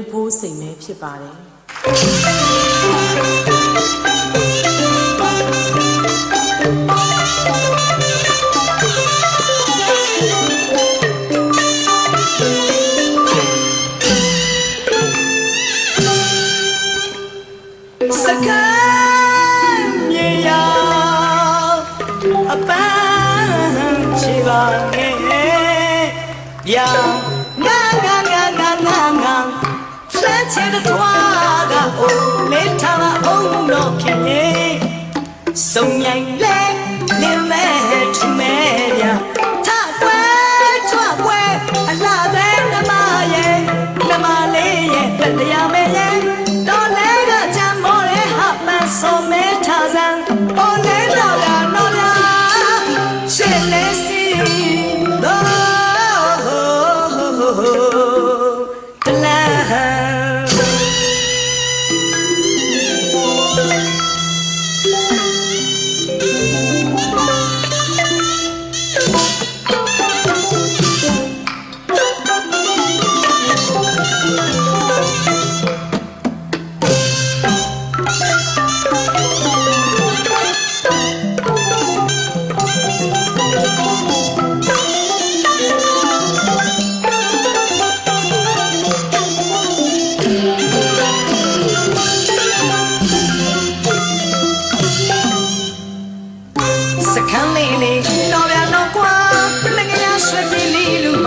ဥဖိုးစိန်ပဲဖြစ်ပါတယ်စကမ်းမြေယာအပန်းချီပါငယ်ဗျာ ချတဲ့တွားကအိုလေးထားမအောင်တော့ခင်ရဲ့စုံမြိုင်လဲလင်းမဲထူမဲဗျာထကွယ်ချွာကွယ်အလားပဲနမရဲ့နမလေးရဲ့တက်တရားမဲရဲ့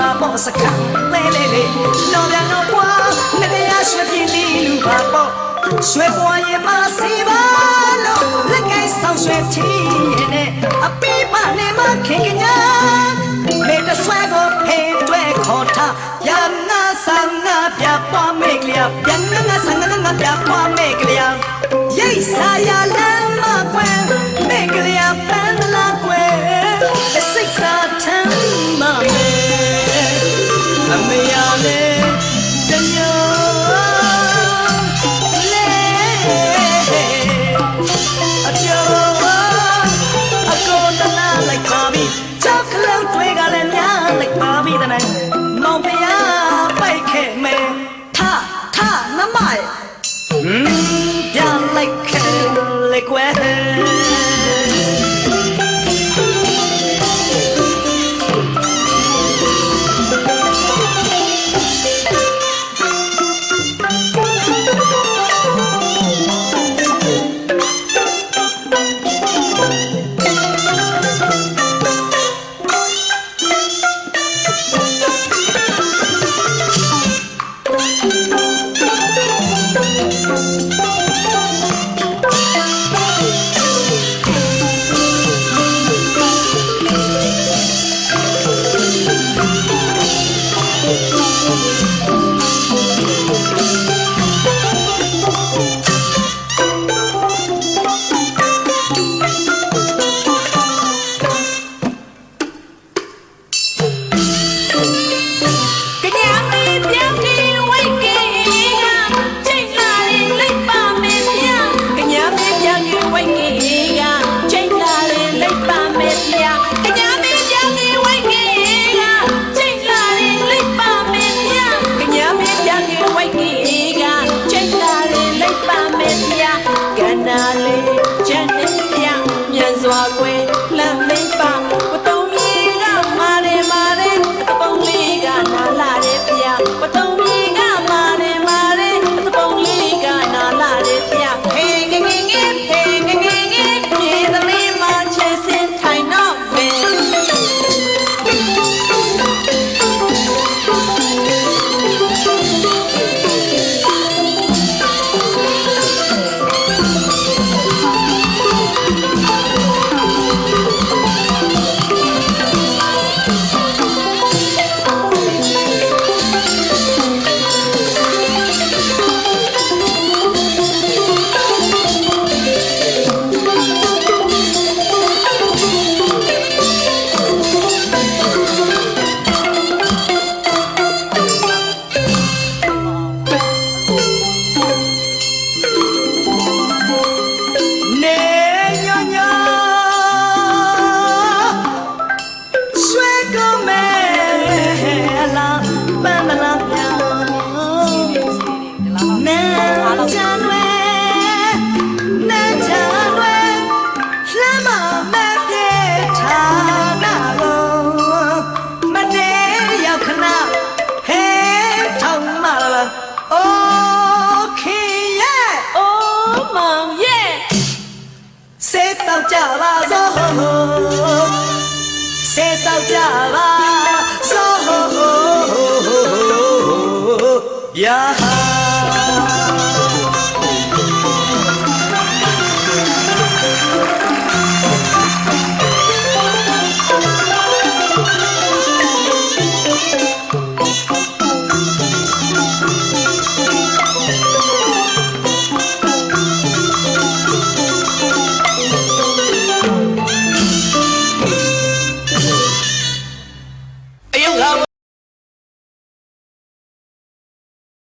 ပါပေါ့စကမ်းလေးလေးလေးတော့ဗျာတော့ကွာငငရရွှေပြည်လေးလူပါပေါ့ရွှေပွားရင်မစီပါလို့လက်ကဲဆောင်ရွှေထီးရဲ့နဲ့အပီးမနဲ့မခင်ကညာမေတ္တဆွဲကိုဖေးတွဲခေါ်ထားရနာဆန်နာပြပွားမေကလျာပြန်ငငဆန်ငငပြပွားမေကလျာရိတ်စာရ လိုက် ကြပါစို့ဆဲတောက်ကြပါစို့ရာ